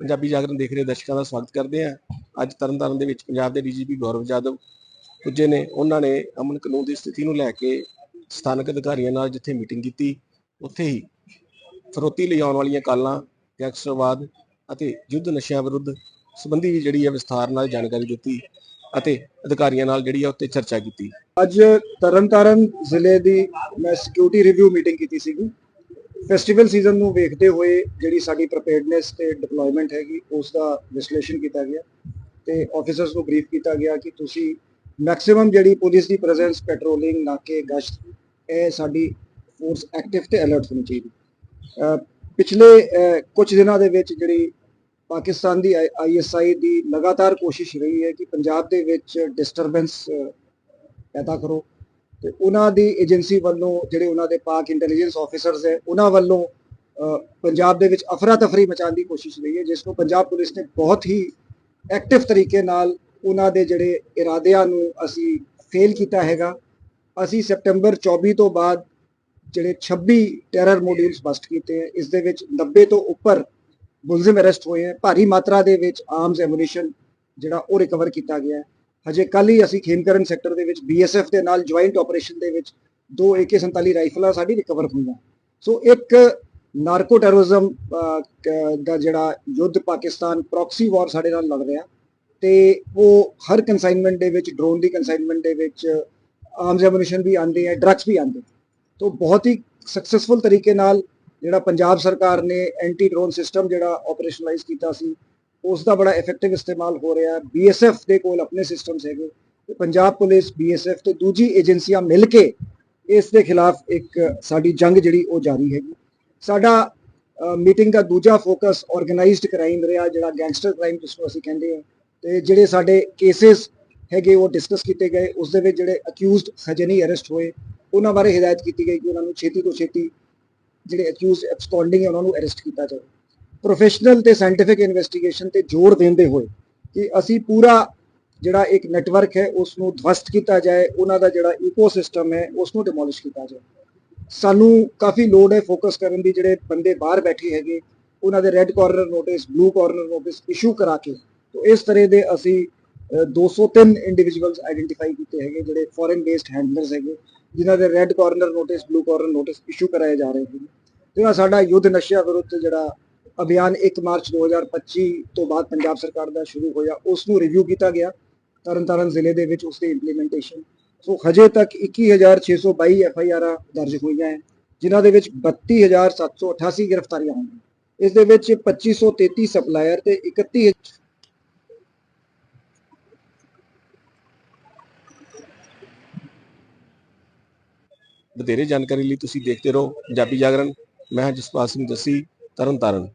ਪੰਜਾਬੀ ਜਾਗਰਣ ਦੇਖ ਰਹੇ ਦਰਸ਼ਕਾਂ ਦਾ ਸਵਾਗਤ ਕਰਦੇ ਹਾਂ। ਅੱਜ ਤਰਨਤਾਰਨ ਦੇ ਵਿੱਚ ਪੰਜਾਬ ਦੇ ਡੀਜੀਪੀ ਗੌਰਵ ਜਾਦਵ ਪੁੱਜੇ ਨੇ। ਉਹਨਾਂ ਨੇ ਅਮਨ ਕਾਨੂੰਨ ਦੀ ਸਥਿਤੀ ਨੂੰ ਲੈ ਕੇ ਸਥਾਨਕ ਅਧਿਕਾਰੀਆਂ ਨਾਲ ਜਿੱਥੇ ਮੀਟਿੰਗ ਕੀਤੀ, ਉੱਥੇ ਹੀ ਫਰੋਤੀ ਲਿਆਉਣ ਵਾਲੀਆਂ ਕਾਲਾਂ, ਗੈਂਗਸਟਰਵਾਦ ਅਤੇ ਯੁੱਧ ਨਸ਼ਿਆਂ ਵਿਰੁੱਧ ਸੰਬੰਧੀ ਵੀ ਜਿਹੜੀ ਹੈ ਵਿਸਥਾਰ ਨਾਲ ਜਾਣਕਾਰੀ ਦਿੱਤੀ ਅਤੇ ਅਧਿਕਾਰੀਆਂ ਨਾਲ ਜਿਹੜੀ ਹੈ ਉੱਤੇ ਚਰਚਾ ਕੀਤੀ। ਅੱਜ ਤਰਨਤਾਰਨ ਜ਼ਿਲ੍ਹੇ ਦੀ ਮੈਂ ਸਿਕਿਉਰਿਟੀ ਰਿਵਿਊ ਮੀਟਿੰਗ ਕੀਤੀ ਸੀਗੀ। ਫੈਸਟੀਵਲ ਸੀਜ਼ਨ ਨੂੰ ਵੇਖਦੇ ਹੋਏ ਜਿਹੜੀ ਸਾਡੀ ਪ੍ਰੀਪੇਅਰਡਨੈਸ ਤੇ ਡਿਪਲੋਇਮੈਂਟ ਹੈਗੀ, ਉਸ ਦਾ ਵਿਸ਼ਲੇਸ਼ਣ ਕੀਤਾ ਗਿਆ ਤੇ ਆਫੀਸਰਸ ਨੂੰ ਬਰੀਫ ਕੀਤਾ ਗਿਆ ਕਿ ਤੁਸੀਂ ਮੈਕਸਿਮਮ ਜਿਹੜੀ ਪੁਲਿਸ ਦੀ ਪ੍ਰੈਜ਼ੈਂਸ ਪੈਟਰੋਲਿੰਗ ਨਾਕੇ, ਗਸ਼ਤ, ਇਹ ਸਾਡੀ ਫੋਰਸ ਐਕਟਿਵ ਤੇ ਅਲਰਟ ਹੋਣੀ ਚਾਹੀਦੀ। ਪਿਛਲੇ, ਅਹ ਕੁਝ ਦਿਨਾਂ ਦੇ ਵਿੱਚ ਜਿਹੜੀ ਪਾਕਿਸਤਾਨ ਦੀ ਆਈਐਸਆਈ ਦੀ ਲਗਾਤਾਰ ਕੋਸ਼ਿਸ਼ ਰਹੀ ਹੈ ਕਿ ਪੰਜਾਬ ਦੇ ਵਿੱਚ ਡਿਸਟਰਬੈਂਸ ਪੈਦਾ ਕਰੋ। ਤੇ ਉਹਨਾਂ ਦੀ ਏਜੰਸੀ ਵੱਲੋਂ ਜਿਹੜੇ ਉਹਨਾਂ ਦੇ ਪਾਕ ਇੰਟੈਲੀਜੈਂਸ ਆਫੀਸਰਸ ਹੈ, ਉਹਨਾਂ ਵੱਲੋਂ ਪੰਜਾਬ ਦੇ ਵਿੱਚ ਅਫਰਾ ਤਫਰੀ ਮਚਾਉਣ ਦੀ ਕੋਸ਼ਿਸ਼ ਰਹੀ ਹੈ, ਜਿਸ ਨੂੰ ਪੰਜਾਬ ਪੁਲਿਸ ਨੇ ਬਹੁਤ ਹੀ ਐਕਟਿਵ ਤਰੀਕੇ ਨਾਲ ਉਹਨਾਂ ਦੇ ਜਿਹੜੇ ਇਰਾਦਿਆਂ ਨੂੰ ਅਸੀਂ ਫੇਲ ਕੀਤਾ ਹੈਗਾ। ਅਸੀਂ ਸੈਪਟੈਂਬਰ 24 ਤੋਂ ਬਾਅਦ ਜਿਹੜੇ 26 ਟੈਰਰ ਮੋਡਿਊਲਸ ਬਸਟ ਕੀਤੇ ਹੈ, ਇਸ ਦੇ ਵਿੱਚ 90 ਤੋਂ ਉੱਪਰ ਮੁਲਜ਼ਮ ਅਰੈਸਟ ਹੋਏ ਹੈ, ਭਾਰੀ ਮਾਤਰਾ ਦੇ ਵਿੱਚ ਆਰਮਸ ਐਮੂਨੀਸ਼ਨ ਜਿਹੜਾ ਉਹ ਰਿਕਵਰ ਕੀਤਾ ਗਿਆ ਹੈ। ਹਜੇ ਕੱਲ ਹੀ ਅਸੀਂ ਖੇਮਕਰਨ ਸੈਕਟਰ ਦੇ ਵਿੱਚ ਬੀਐਸਐਫ ਦੇ ਨਾਲ ਜੁਆਇੰਟ ਆਪਰੇਸ਼ਨ ਦੇ ਵਿੱਚ ਦੋ AK47 ਰਾਈਫਲਾਂ ਸਾਡੀ ਰਿਕਵਰ ਹੋਈਆਂ। ਸੋ ਇੱਕ ਨਾਰਕੋ ਟੈਰੋਰਿਜ਼ਮ ਦਾ ਜਿਹੜਾ ਯੁੱਧ ਪਾਕਿਸਤਾਨ ਪ੍ਰੋਕਸੀ ਵਾਰ ਸਾਡੇ ਨਾਲ ਲੜ ਰਿਹਾ, ਤੇ ਉਹ ਹਰ ਕਨਸਾਈਨਮੈਂਟ ਦੇ ਵਿੱਚ ਡਰੋਨ ਦੀ ਕਨਸਾਈਨਮੈਂਟ ਦੇ ਵਿੱਚ ਆਰਮਸ ਐਮੂਨੀਸ਼ਨ ਵੀ ਆਉਂਦੇ ਹੈ ਡਰੱਗਸ ਵੀ ਆਉਂਦੇ ਤੋਂ ਬਹੁਤ ਹੀ ਸਕਸੈਸਫੁਲ ਤਰੀਕੇ ਨਾਲ ਜਿਹੜਾ ਪੰਜਾਬ ਸਰਕਾਰ ਨੇ ਐਂਟੀ ਡਰੋਨ ਸਿਸਟਮ ਜਿਹੜਾ ਆਪਰੇਸ਼ਨਲਾਈਜ਼ ਕੀਤਾ ਸੀ ਉਸ ਦਾ ਬੜਾ ਇਫੈਕਟਿਵ ਇਸਤੇਮਾਲ ਹੋ ਰਿਹਾ ਹੈ। ਬੀਐਸਐਫ ਦੇ ਕੋਲ ਆਪਣੇ ਸਿਸਟਮਸ ਹੈਗੇ। ਤੇ ਪੰਜਾਬ ਪੁਲਿਸ ਬੀਐਸਐਫ ਤੇ ਦੂਜੀ ਏਜੰਸੀਆਂ ਮਿਲ ਕੇ ਇਸ ਦੇ ਖਿਲਾਫ ਇੱਕ ਸਾਡੀ ਜੰਗ ਜਿਹੜੀ ਉਹ ਜਾਰੀ ਹੈਗੀ। ਸਾਡਾ ਮੀਟਿੰਗ ਦਾ ਦੂਜਾ ਫੋਕਸ ਆਰਗੇਨਾਈਜ਼ਡ ਕ੍ਰਾਈਮ ਰਿਹਾ, ਜਿਹੜਾ ਗੈਂਗਸਟਰ ਕ੍ਰਾਈਮ ਜਿਸ ਨੂੰ ਅਸੀਂ ਕਹਿੰਦੇ ਹਾਂ। ਤੇ ਜਿਹੜੇ ਸਾਡੇ ਕੇਸਿਸ ਹੈਗੇ, ਉਹ ਡਿਸਕਸ ਕੀਤੇ ਗਏ। ਉਸ ਦੇ ਵਿੱਚ ਜਿਹੜੇ ਅਕਿਊਜ਼ਡ ਹਜੇ ਨਹੀਂ ਅਰੈਸਟ ਹੋਏ, ਉਹਨਾਂ ਬਾਰੇ ਹਦਾਇਤ ਕੀਤੀ ਗਈ ਕਿ ਉਹਨਾਂ ਨੂੰ ਛੇਤੀ ਤੋਂ ਛੇਤੀ ਜਿਹੜੇ ਅਕਿਊਜ਼ਡ ਐਬਸਕੌਂਡਿੰਗ ਹੈ, ਉਹਨਾਂ ਨੂੰ ਅਰੈਸਟ ਕੀਤਾ ਜਾਵੇ। ਪ੍ਰੋਫੈਸ਼ਨਲ ਤੇ ਸਾਇੰਟੀਫਿਕ ਇਨਵੈਸਟੀਗੇਸ਼ਨ ਤੇ ਜ਼ੋਰ ਦਿੰਦੇ ਹੋਏ ਕਿ ਅਸੀਂ ਪੂਰਾ ਜਿਹੜਾ ਇੱਕ ਨੈਟਵਰਕ ਹੈ ਉਸ ਨੂੰ ਧਵਸਤ ਕੀਤਾ ਜਾਏ ਉਹਨਾਂ ਦਾ ਜਿਹੜਾ ਇਕੋਸਿਸਟਮ ਹੈ ਉਸ ਨੂੰ ਡਿਮੋਲਿਸ਼ ਕੀਤਾ ਜਾਏ। ਸਾਨੂੰ ਕਾਫੀ ਲੋਡ ਹੈ ਫੋਕਸ ਕਰਨ ਦੀ ਜਿਹੜੇ ਬੰਦੇ ਬਾਹਰ ਬੈਠੇ ਹੈਗੇ ਉਹਨਾਂ ਦੇ red corner notice blue corner notice issue ਕਰਾ ਕੇ। ਤੋਂ ਇਸ ਤਰ੍ਹਾਂ ਦੇ ਅਸੀਂ ਅ, 203 ਇੰਡੀਵਿਜੂਅਲਸ ਆਈਡੈਂਟੀਫਾਈ ਕੀਤੇ ਹੈਗੇ ਜਿਹੜੇ ਫੋਰਨ ਬੇਸਡ ਹੈਂਡਲਰਸ ਹੈਗੇ ਜਿਨ੍ਹਾਂ ਦੇ red corner notice blue corner notice issue ਕਰਾਏ ਜਾ ਰਹੇ ਹਨ ਜਿਹੜਾ ਸਾਡਾ ਯੁੱਧ ਨਸ਼ਿਆਂ ਵਿਰੁੱਧ ਜਿਹੜਾ ਅਭਿਆਨ 1 ਮਾਰਚ 2025 ਤੋਂ ਬਾਅਦ ਪੰਜਾਬ ਸਰਕਾਰ ਦਾ ਸ਼ੁਰੂ ਹੋਇਆ ਉਸ ਨੂੰ ਰਿਵਿਊ ਕੀਤਾ ਗਿਆ ਤਰਨਤਾਰਨ ਜ਼ਿਲ੍ਹੇ ਦੇ ਵਿੱਚ ਉਸ ਦੀ ਇੰਪਲੀਮੈਂਟੇਸ਼ਨ ਸੋ ਹਜੇ ਤੱਕ 21622 ਐਫ ਆਈ ਆਰ ਦਰਜ ਹੋਈਆਂ ਹੈ, ਜਿਨ੍ਹਾਂ ਦੇ ਵਿੱਚ 32788 ਗ੍ਰਿਫਤਾਰੀਆਂ ਹੋਈਆਂ ਇਸ ਦੇ ਵਿੱਚ 2533 ਸਪਲਾਇਰ ਤੇ 31 ਵਧੇਰੇ ਜਾਣਕਾਰੀ ਲਈ ਤੁਸੀਂ ਦੇਖਦੇ ਰਹੋ ਪੰਜਾਬੀ ਜਾਗਰਣ। ਮੈਂ ਜਸਪਾਲ ਸਿੰਘ ਜੱਸੀ, ਤਰਨਤਾਰਨ।